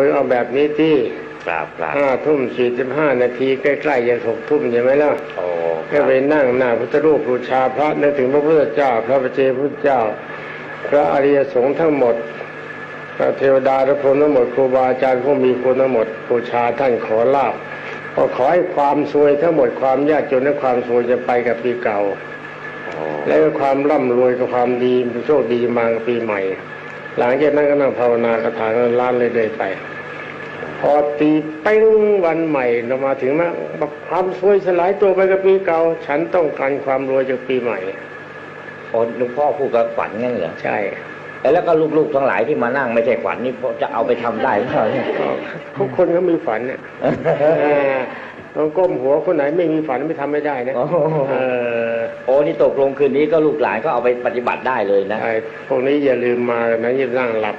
เอาแบบนี้ที่ครับครับห้าทุ่มสี่สิบห้านาทีใกล้ๆจะหกทุ่มใช่ไหมล่ะโอ้คก็รับไปนั่งหน้าพุทธรูปบูชาพระนึกถึงพระพุทธเจ้า พระประเจพุทธเจ้า พระอริยสงฆ์ทั้งหมดพระเทวดาและพรหมทั้งหมดครูบาอาจารย์ผู้มีคุณทั้งหมดบูชาท่านขอลาบก็ขอให้ความซวยทั้งหมดความยากจนและความซวยจะไปกับปีเก่าโอ้และก็ความร่ำรวยกับความดีโชคดีมากับปีใหม่ หลังจากนั้นก็นั่งภาวนาคาถาเงินล้านเลยเดยๆไป พอตีเป้งวันใหม่เรามาถึงมาบอกความซวยสลายตัวไปกับปีเก่า ฉันต้องการความรวยจากปีใหม่โอ้หลวงพ่อพูดกับฝันงั้นเหรอใช่แล้วก็ลูกๆทั้งหลายที่มานั่งไม่ใช่ฝันนี่พอจะเอาไปทำได้หรือเปล่าเนี่ยทุกคนเขามีฝันเนี่ยต้องก้มหัวคนไหนไม่มีฝันไม่ทำไม่ได้นะ โอ้โหเออโอ้นี่ตกลงคืนนี้ก็ลูกหลานก็เอาไปปฏิบัติได้เลยนะ ไอ้พวกนี้อย่าลืมมานะอย่านั่งหลับ